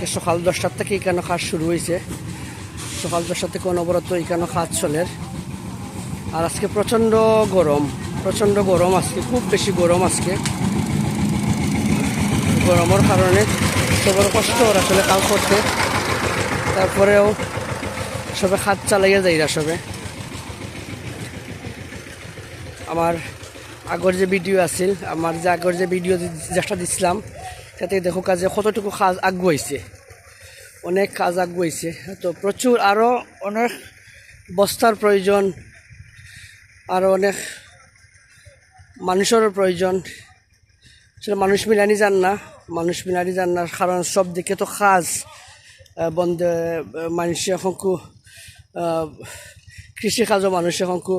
আজকে সকাল দশটার থেকে এখানে কাজ শুরু হয়েছে? সকাল দশটা থেকে অনবরত এখানে কাজ চলে। আর আজকে প্রচণ্ড গরম প্রচণ্ড গরম আজকে, খুব বেশি গরম আজকে। গরমের কারণে সবার কষ্ট ওর আসলে কাজ করতে। তারপরেও সবে হাত চালাইয়া যাইরা সবে। আমার আগর যে ভিডিও আছিল, আমার যে আগর যে ভিডিও যেটা দিছিলাম তাতে দেখো কাজে কতটুকু কাজ আগুয়াইছে অনেক কাজ আগুয়াইছে তো প্রচুর আরও অনেক বস্তার প্রয়োজন আরও অনেক মানুষের প্রয়োজন সেটা মানুষ মিলানি যান না, মানুষ মিলানি যান না কারণ সব দিকে তো কাজ বন্ধ মানুষ এখনকু কৃষি কাজও মানুষ এখনকু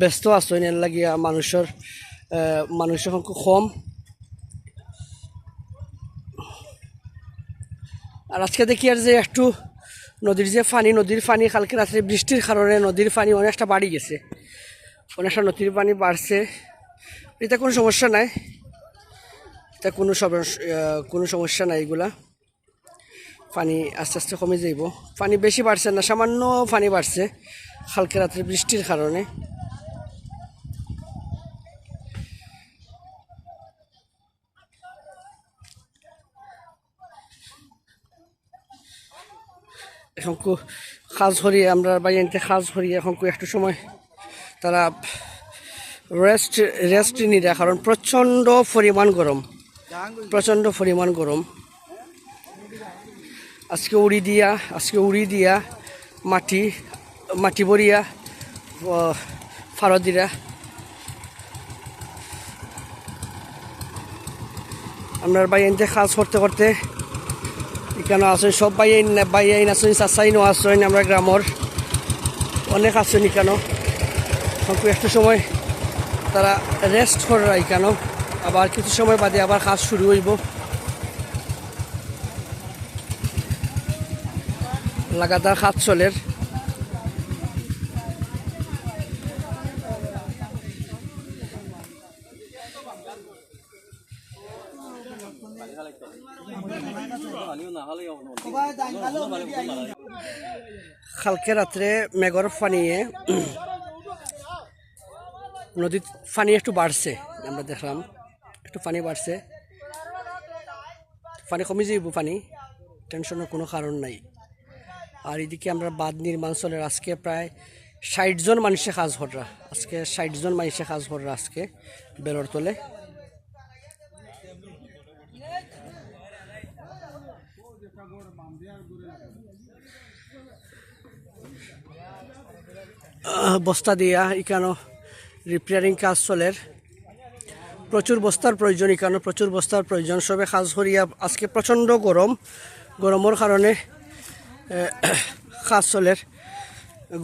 ব্যস্ত আছে এর লাগিয়া মানুষের মানুষ এখনকু কম। আর আজকে দেখি আর যে একটু নদীর যে পানি, নদীর পানি, কালকে রাত্রে বৃষ্টির কারণে নদীর পানি অনেকটা বাড়ি গেছে। অনেকটা নদীর পানি বাড়ছে। এটা কোনো সমস্যা নাই। এটা কোনো কোনো সমস্যা নাই এগুলা। পানি আস্তে আস্তে কমে যাইব। পানি বেশি বাড়ছে না, সামান্য পানি বাড়ছে কালকে রাত্রে বৃষ্টির কারণে। এখন কাজ হরিয়ে আমরা বাইরে কাজ হরিয়ে এখন একটু সময় তারা রেস্ট রেস্ট নিরা কারণ প্রচণ্ড পরিমাণ গরম, প্রচণ্ড পরিমাণ গরম। আজকে উড়ি দিয়া, আজকে উড়ি দিয়া মাটি মাটি বরিয়া ফারদিরা আপনার বাইনতে কাজ করতে করতে এখানে আছেন সব বাইন আইন আছেন, চাচাইনও আছেন, আমরা গ্রামর। অনেক আছেন এখানে হয়তো একটু সময় তারা রেস্ট করে এখানে আবার কিছু সময় বাদে আবার কাজ শুরু হইব। লাগাতার হাত চলের। কালকে রাত্রে মেঘর পানিয়ে নদীর পানি একটু বাড়ছে, আমরা দেখলাম। একটু পানি বাড়ছে। পানি কমে যাইব পানি টেনশনের কোনো কারণ নাই। আর এদিকে আমরা বাঁধ নির্মাণ চলের আজকে প্রায় ষাট জন মানুষে কাজ হররা আজকে ষাট জন মানুষে কাজ হররা আজকে বেলর তলে। বস্তা দিয়া এখানো রিপেয়ারিং কাজ চলের প্রচুর বস্তার প্রয়োজন এখানে প্রচুর বস্তার প্রয়োজন। সবে কাজ করিয়া আজকে প্রচণ্ড গরম গরমের কারণে কাজ চলের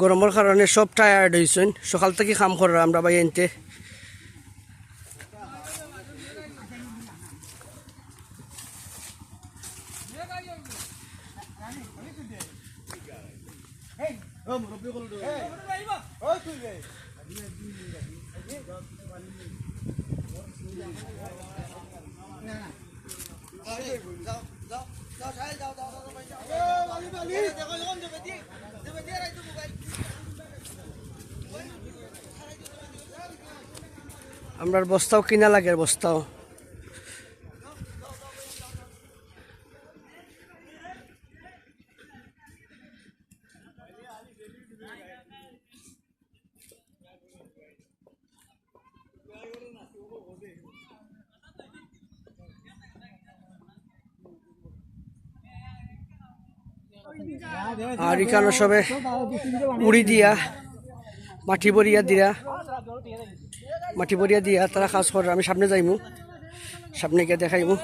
গরমের কারণে সব টায়ার্ড হয়েছেন সকাল থেকে কাম করার আমরা বাই এনতে। আমরা বস্তাও কিনা লাগে বস্তাও। আর এখানে সবে উড়ি দিয়া, মাটি বরিয়া দিয়া, মাটি বরিয়া দিয়া তারা কাজ করে। আমি সামনে যাইমু, সামনে গিয়ে দেখাইমু।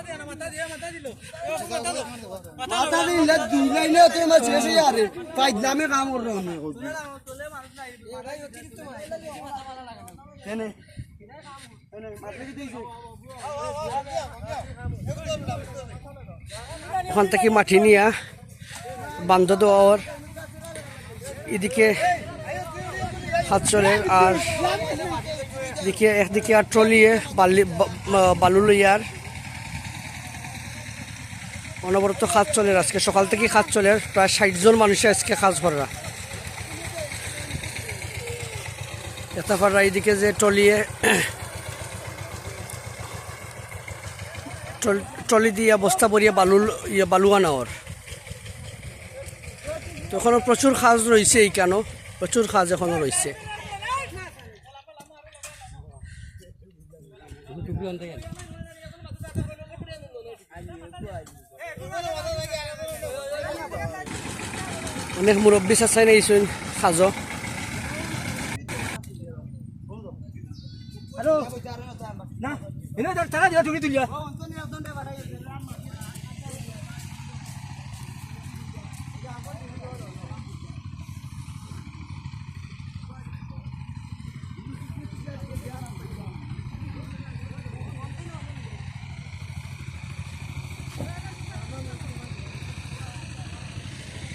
ওখান থেকে মাটি নিয়া বান্ধ দেওয়ার এদিকে হাত চলে আর এদিকে একদিকে আর ট্রলিয়ে বালি বালু লইয়ার অনবরত কাজ চলে আজকে সকাল থেকে কাজ চলে প্রায় ষাট জন মানুষে আজকে কাজ করা এতাপাড়া এইদিকে যে টলিয়ে টল- টলি দিয়ে বস্তা ভরিয়ে বালু ইয়ে বালু আনা ওর। তো এখনও প্রচুর কাজ রয়েছে এই কেন? প্রচুর কাজ এখনও রয়েছে। অনেক মুরব্বী চাচাই নাইছোন সাজ না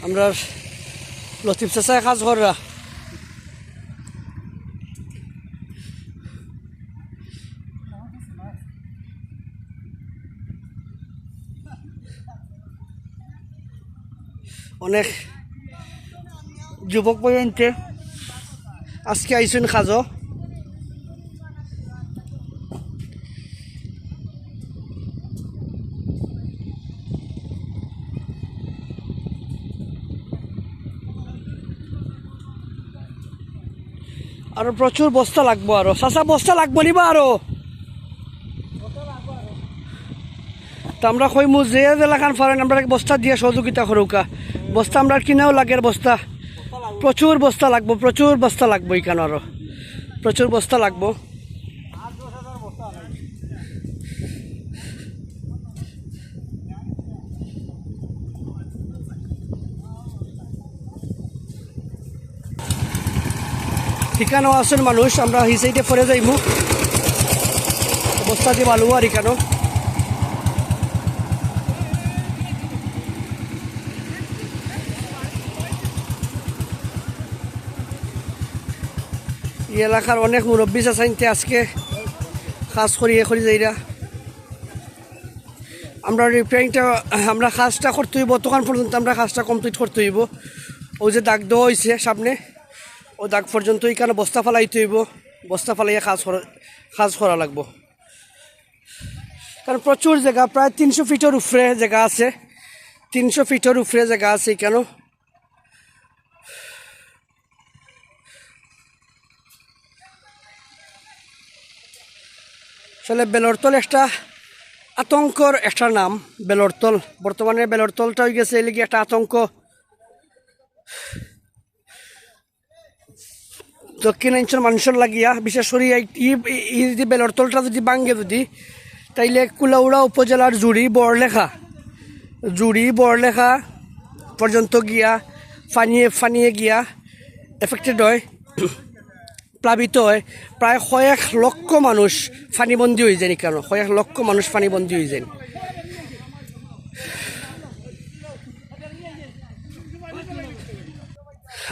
আমরা লতিফ চাচাই কাজ করা অনেক যুবক পর্যন্ত আজকে আইসুন খাজো আরও প্রচুর বস্তা লাগবো আরও। চাচা বস্তা লাগবো নিবা আরও। তা আমরা কইমু যে এলাকান ফারেন আমরা বস্তা দিয়ে সহযোগিতা করুকা বস্তা আমরা কিনাও লাগে বস্তা। প্রচুর বস্তা লাগবো প্রচুর বস্তা লাগবো এখানে আরও। প্রচুর বস্তা লাগবো। ঠিকানো আছেন মানুষ, আমরা এই সাইডে পরে যাইব বস্তা দিয়ে বালু আর এখানো এই এলাকার অনেক মুরব্বী চাচাইতে আজকে। কাজ করিয়ে করি যাইরা। আমরা রিপেয়ারিংটা, আমরা কাজটা করতে হইব তখন পর্যন্ত আমরা কাজটা কমপ্লিট করতে হইব। ওই যে দাগ দেওয়া হয়েছে সামনে। ও দাগ পর্যন্ত এখানে বস্তা ফালাইতে হইব? বস্তা ফালাইয়া কাজ করা কাজ করা লাগবো। কারণ প্রচুর জায়গা, প্রায় তিনশো ফিটের উপরে জায়গা আছে। তিনশো ফিটের উপরে জায়গা আছে এখানেও আসলে বেলরতল একটা আতঙ্কর একটা নাম, বেলরতল। বর্তমানে বেলরতলটা হয়ে গেছে এলিগে একটা আতঙ্ক। দক্ষিণাঞ্চল মানুষের লাগিয়া বিশেষ করে এই যদি বেলরতলটা যদি ভাঙ্গে যদি, তাইলে কুলাউড়া উপজেলার জুড়ি বড়লেখা জুড়ি বড়লেখা পর্যন্ত গিয়া, ফানিয়ে ফানিয়ে গিয়া এফেক্টেড হয়, প্লাবিত হয়। প্রায় কয়েক লক্ষ মানুষ ফানিবন্দি হয়ে যায় কেন কয়েক লক্ষ মানুষ ফানিবন্দি হয়ে যায়।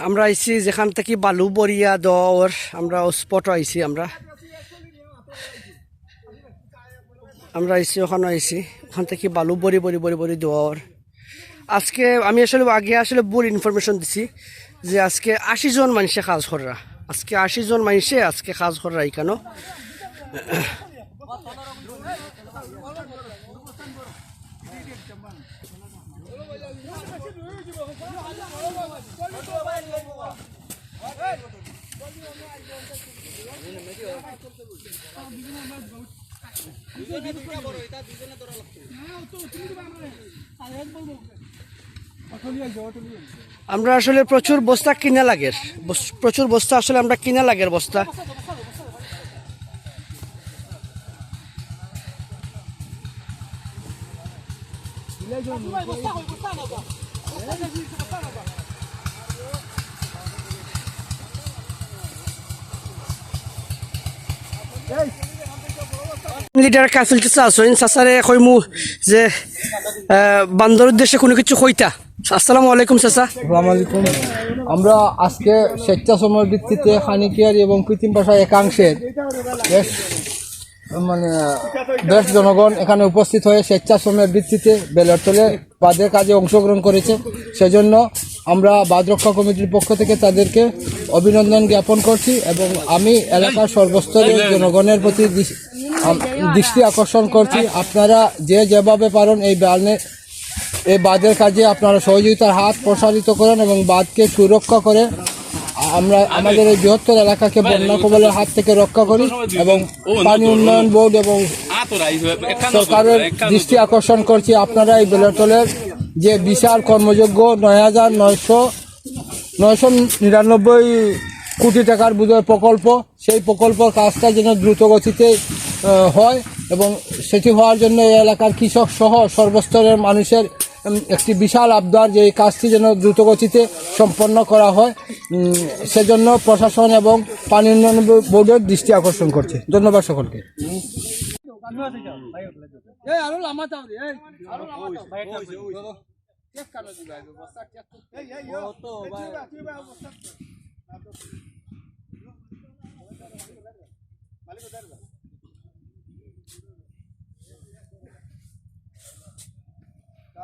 আমরা আইছি যেখান থেকে বালু বরিয়া দর আমরা স্পট আইছি আমরা। আমরা আইছি ওখানে আইছি। ওখান থেকে বালু বরি বরি বরি বরি দেওয়ার আজকে আমি আসলে আগে আসলে ভুল ইনফরমেশন দিছি যে আজকে আশি জন মানুষে কাজ করা আজকে আশি জন মানুষে আজকে কাজ করা এখানে আমরা আসলে প্রচুর বস্তা কিনা লাগে। বস- প্রচুর বস্তা আসলে আমরা কিনা লাগে বস্তা। লিডার কাফিল আছেন। চাচারে কইমু যে বান্দর উদ্দেশ্যে কোনো কিছু কইতা। আসসালামু আলাইকুম, চাচা। আসসালামু আলাইকুম। আমরা আজকে স্বেচ্ছাসময়ের ভিত্তিতে খানিকিয়ারি এবং কৃত্রিম ভাষা একাংশের বেশ মানে দেশ জনগণ এখানে উপস্থিত হয়ে স্বেচ্ছাশ্রমের ভিত্তিতে বেলরতলে বাদের কাজে অংশগ্রহণ করেছে। সেজন্য আমরা বাদরক্ষা কমিটির পক্ষ থেকে তাদেরকে অভিনন্দন জ্ঞাপন করছি এবং আমি এলাকার সর্বস্তরের জনগণের প্রতি দৃষ- দৃষ্টি আকর্ষণ করছি। আপনারা যে যেভাবে পারেন এই বানে এই বাঁধের কাজে আপনারা সহযোগিতার হাত প্রসারিত করেন এবং বাঁধকে সুরক্ষা করে আমরা আমাদের এই বৃহত্তর এলাকাকে বন্যা কবলের হাত থেকে রক্ষা করি এবং পানি উন্নয়ন বোর্ড এবং সরকারের দৃষ্টি আকর্ষণ করছি আপনারা এই বেলতলের যে বিশাল কর্মযোগ্য নয় হাজার নয়শো নয়শো নিরানব্বই কোটি টাকার বোধহয় প্রকল্প সেই প্রকল্পের কাজটা যেন দ্রুত গতিতে হয় এবং সেটি হওয়ার জন্য এই এলাকার কৃষক সহ সর্বস্তরের মানুষের একটি বিশাল আবদার যে এই কাজটি যেন দ্রুতগতিতে সম্পন্ন করা হয় সেজন্য প্রশাসন এবং পানি উন্নয়ন বোর্ডের দৃষ্টি আকর্ষণ করছে ধন্যবাদ সকলকে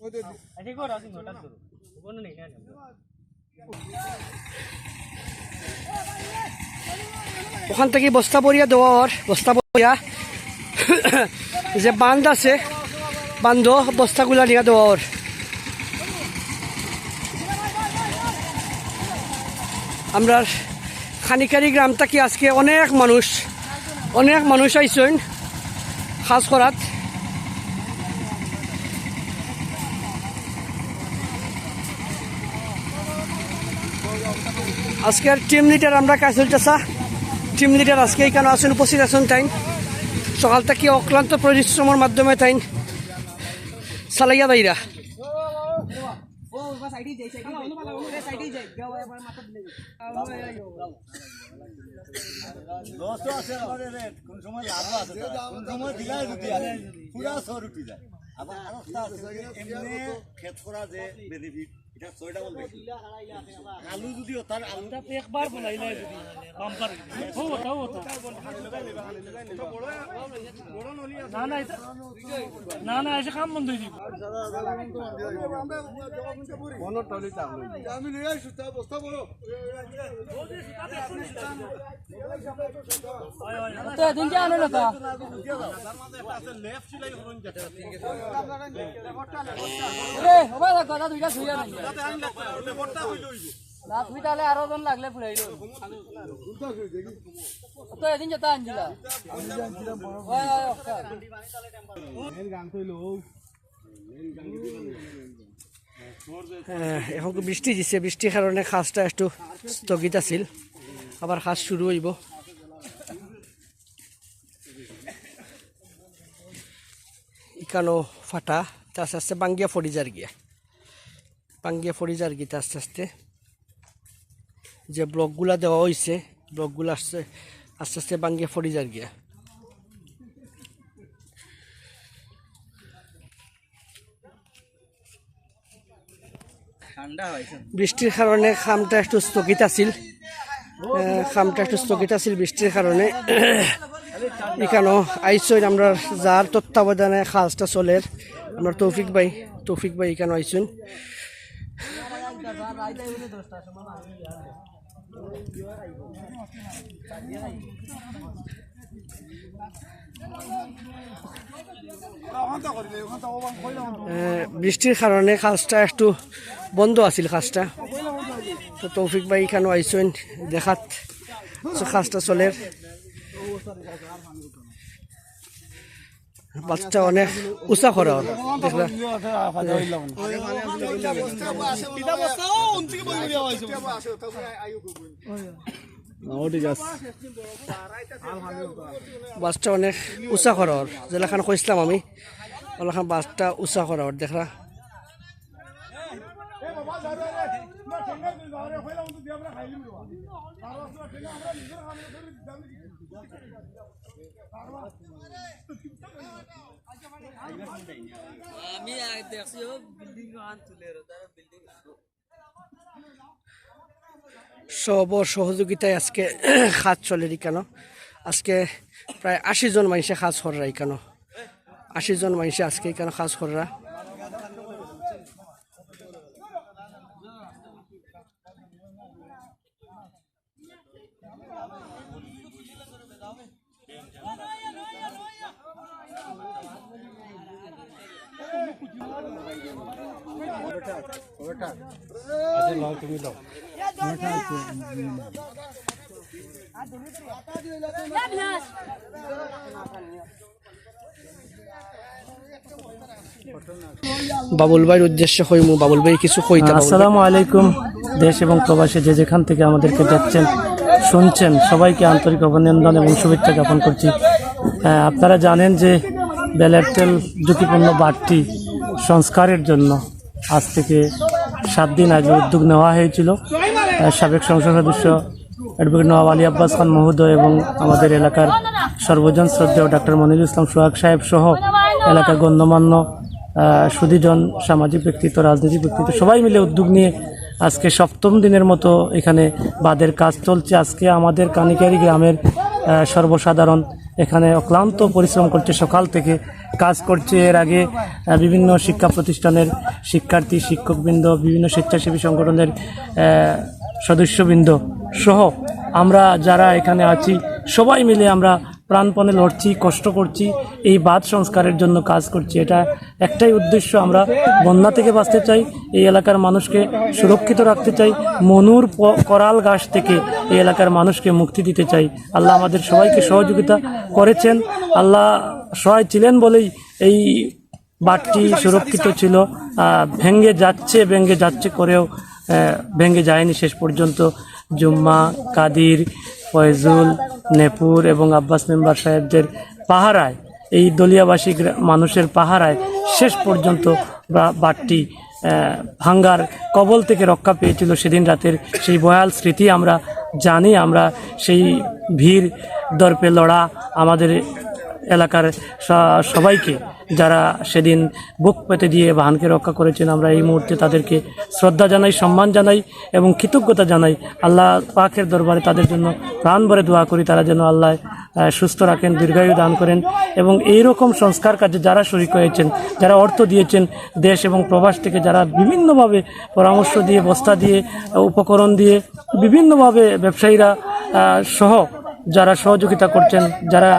আমি জেগা পাইতাম না ইনো ওখান থেকে বস্তা বরিয়া দেওয়ার বস্তা বরিয়া যে বান্ধ আছে বান্ধ বস্তাগুলা নিয়ে দেওয়ার আমরা খানিকারি গ্রাম থেকে আজকে অনেক মানুষ অনেক মানুষ আইসেন সাজ করাত। আজকের টিম লিডার আমরা কাজল চাষা টিম লিডার আজকে এখানে আছেন উপস্থিত আছেন তাই। সকাল থেকে অক্লান্ত পরিশ্রমের মাধ্যমে তাই। চালাইয়া দাইরা লসও আছে আমাদের রে, কোন সময় লাভও আছে তার, কোন সময় বিলায় রুটি আছে পুরা সর উঠি যায় আবার আরও একটা যে এমনি ক্ষেত করা যে বেনিফিট এটা ছয়টা বল বেশি আলু যদিও তার আলুটা একবার বনাইলে যদি। বাম্পার। না না এটা- না না এসে কাম বন্ধ হয়ে আমি তা বস্তা বড় হ্যাঁ, এখন তো বৃষ্টি দিছে বৃষ্টির কারণে খাসটা একটু স্থগিত আছিল। আবার খাস শুরু হইব। ইকানো ফাটা তা আস্তে আস্তে বাঙ্গিয়া ফড়ি যার গিয়া। বাঙ্গিয়া ফড়ি যার গিয়া আস্তে আস্তে। যে ব্লকগুলা দেওয়া হয়েছে ব্লকগুলো আসছে আস্তে আস্তে বাঙ্গিয়া ফড়ি যার গিয়া। বৃষ্টির কারণে খামটা একটু স্থগিত আছিল। খামটা একটু স্থগিত আছিল বৃষ্টির কারণে। এখানেও আইসন আমরা যার তত্ত্বাবধানে খাজটা চলের আমরা তৌফিক ভাই তৌফিক ভাই এখানে আইসুন বৃষ্টির কারণে খাজটা একটু বন্ধ আছিল খাজটা। তো তৌফিক ভাই এখানে আইসেন দেখাত তো খাজটা চলের বাচ্চা অনেক উঁচা করা বাসটা অনেক উঁচা করার যেলাখান কইসলাম আমি। ওলাখান বাসটা উঁচা করার দেখরা সব সহযোগিতায় আজকে খাজ চলে কেন? আজকে প্রায় আশি জন মানুষে খাজ হররা কেন? আশি জন মানুষে আজকে কেন খাজ করা বাবুল ভাইয়ের উদ্দেশ্যে হইমু বাবুল ভাই কিছু কইতে আসসালামু আলাইকুম, দেশ এবং প্রবাসী যে যেখান থেকে আমাদেরকে দেখছেন, শুনছেন, সবাইকে আন্তরিক অভিনন্দন এবং শুভেচ্ছা জ্ঞাপন করছি। আপনারা জানেন যে বেলারটেল ঝুঁকিপূর্ণ বাড়তি সংস্কারের জন্য আজ থেকে সাত দিন আগে উদ্যোগ নেওয়া হয়েছিল। সাবেক সংসদ সদস্য অ্যাডভোকেট নওয়াব আলী আব্বাস খান মহোদয় এবং আমাদের এলাকার সর্বজন শ্রদ্ধেয় ডাক্তার মনিরুল ইসলাম সোহাগ সাহেব সহ এলাকার গণ্যমান্য আহ, সুধীজন সামাজিক ব্যক্তিত্ব রাজনৈতিক ব্যক্তিত্ব সবাই মিলে উদ্যোগ নিয়ে আজকে সপ্তম দিনের মতো এখানে বাদের কাজ চলছে। আজকে আমাদের কানিকারি গ্রামের সর্বসাধারণ এখানে অক্লান্ত পরিশ্রম করছে সকাল থেকে। কাজ করছে। এর আগে বিভিন্ন শিক্ষা প্রতিষ্ঠানের শিক্ষার্থী, শিক্ষকবৃন্দ, বিভিন্ন স্বেচ্ছাসেবী সংগঠনের সদস্যবৃন্দ সহ আমরা যারা এখানে আছি, সবাই মিলে আমরা প্রাণপণে লড়ছি, কষ্ট করছি, এই বাদ সংস্কারের জন্য কাজ করছি। এটা একটাই উদ্দেশ্য। আমরা বন্যা থেকে বাঁচতে চাই, এই এলাকার মানুষকে সুরক্ষিত রাখতে চাই, মনুর করাল গাছ থেকে এই এলাকার মানুষকে মুক্তি দিতে চাই। আল্লাহ আমাদের সবাইকে সহযোগিতা করেছেন। আল্লাহ সহায় ছিলেন বলেই এই বাটটি সুরক্ষিত ছিল। ভেঙ্গে যাচ্ছে ভেঙ্গে যাচ্ছে করেও ভেঙ্গে যায়নি শেষ পর্যন্ত। জুম্মা, কাদির, ফয়জুল, নেপুর এবং আব্বাস মেম্বার সাহেবদের পাহারায়, এই দলিয়াবাসী মানুষের পাহারায় শেষ পর্যন্ত বাটটি ভাঙ্গার কবল থেকে রক্ষা পেয়েছিল সেদিন রাতের সেই ভয়াল স্মৃতি আমরা জানি। আমরা সেই ভিড় দর্পে লড়া আমাদের এলাকার সবাইকে যারা সেদিন বুক পেতে দিয়ে বাহানকে রক্ষা করেছেন, আমরা এই মুহূর্তে তাদেরকে শ্রদ্ধা জানাই, সম্মান জানাই এবং কৃতজ্ঞতা জানাই। আল্লাহ পাকের দরবারে তাদের জন্য প্রাণ ভরে দোয়া করি, তারা যেন আল্লাহ সুস্থ রাখেন, দীর্ঘায়ু দান করেন এবং এই রকম সংস্কার কাজে যারা শরিক হয়েছেন, যারা অর্থ দিয়েছেন দেশ এবং প্রবাস থেকে, যারা বিভিন্নভাবে পরামর্শ দিয়ে, বস্তা দিয়ে, উপকরণ দিয়ে, বিভিন্নভাবে ব্যবসায়ীরা সহ যারা সহযোগিতা করছেন, যারা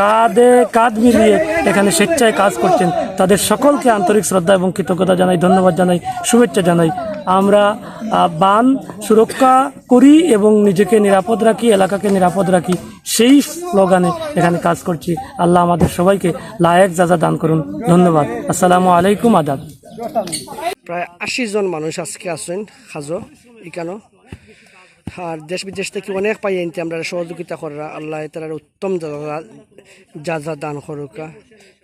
কাঁধে কাঁধ মিলিয়ে এখানে স্বেচ্ছায় কাজ করছেন, তাদের সকলকে আন্তরিক শ্রদ্ধা এবং কৃতজ্ঞতা জানাই, ধন্যবাদ জানাই, শুভেচ্ছা জানাই। আমরা বান সুরক্ষা করি এবং নিজেকে নিরাপদ রাখি, এলাকাকে নিরাপদ রাখি, সেই স্লোগানে এখানে কাজ করছি। আল্লাহ আমাদের সবাইকে লায়ক যাজা দান করুন। ধন্যবাদ। আসসালামু আলাইকুম, আদাব। প্রায় আশি জন মানুষ আজকে আছেন খাজো এখানো আর দেশ বিদেশ থেকে অনেক পাই আনতে আমরা সহযোগিতা করা। আল্লাহ তার উত্তম যা- যা দান করুকা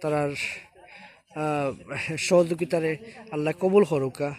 তার সহযোগিতারে আল্লাহ কবুল করুকা।